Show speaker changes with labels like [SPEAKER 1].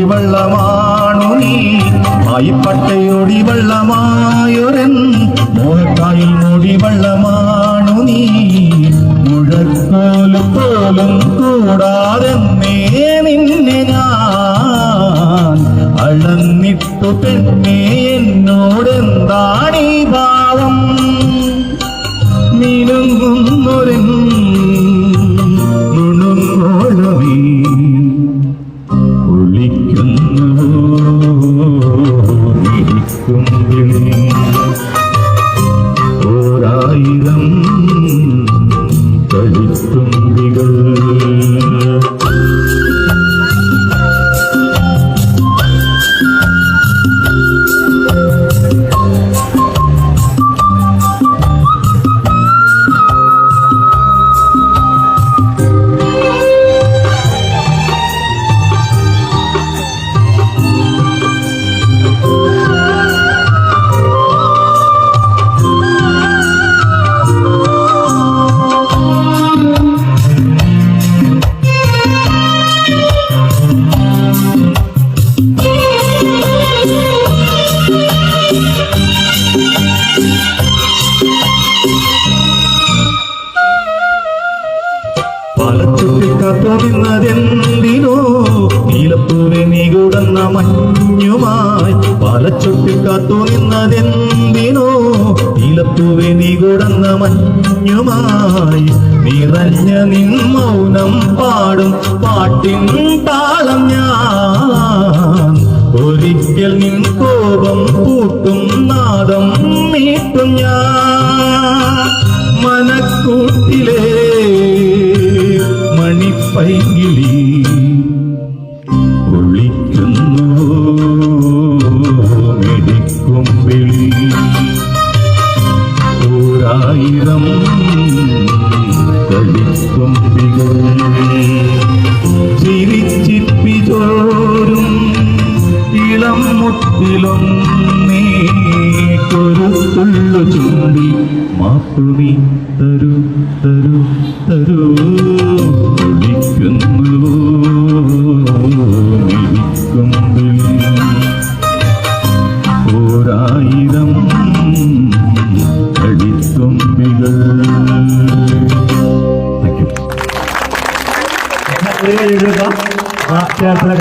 [SPEAKER 1] വെള്ളമാണു നീ. വായിപ്പട്ടയൊടി വെള്ളമായൊരൻ മോഹക്കായിൽ മുടി വെള്ളമാണു നീ. മുഴക്കോലും പോലും കൂടാതെ നിന്നെ ഞാൻ അളന്നിട്ടു പെണ്ണേ എന്നോടെന്താണീ ഒളിക്കുന്നു കാത്തോടുന്നതെന്തിനോ നീലപ്പൂവെ നീകുടന്ന മഞ്ഞുമായി പാലച്ചൊട്ടിൽ കാത്തു നിന്നതെന്തിനോ? നീലപ്പൂവെ നീകുടന്ന മഞ്ഞുമായി നിറഞ്ഞ നിൻ മൗനം പാടും പാട്ടിൻ താളം ഞാൻ. ഒരിക്കൽ നിൻ കോപം കൂട്ടും നാദം നീട്ടും ഞാൻ. കളിക്കൊമ്പികൾ ചിരിച്ചിപ്പി ചോരും ഇളം മുത്തിലൊന്നേ കൊരുത്തുള്ളു ചുണ്ടി മാപ്പു നീ തരൂ തരൂ തരൂ. 谢谢李哲
[SPEAKER 2] 哥，好，现在出来看。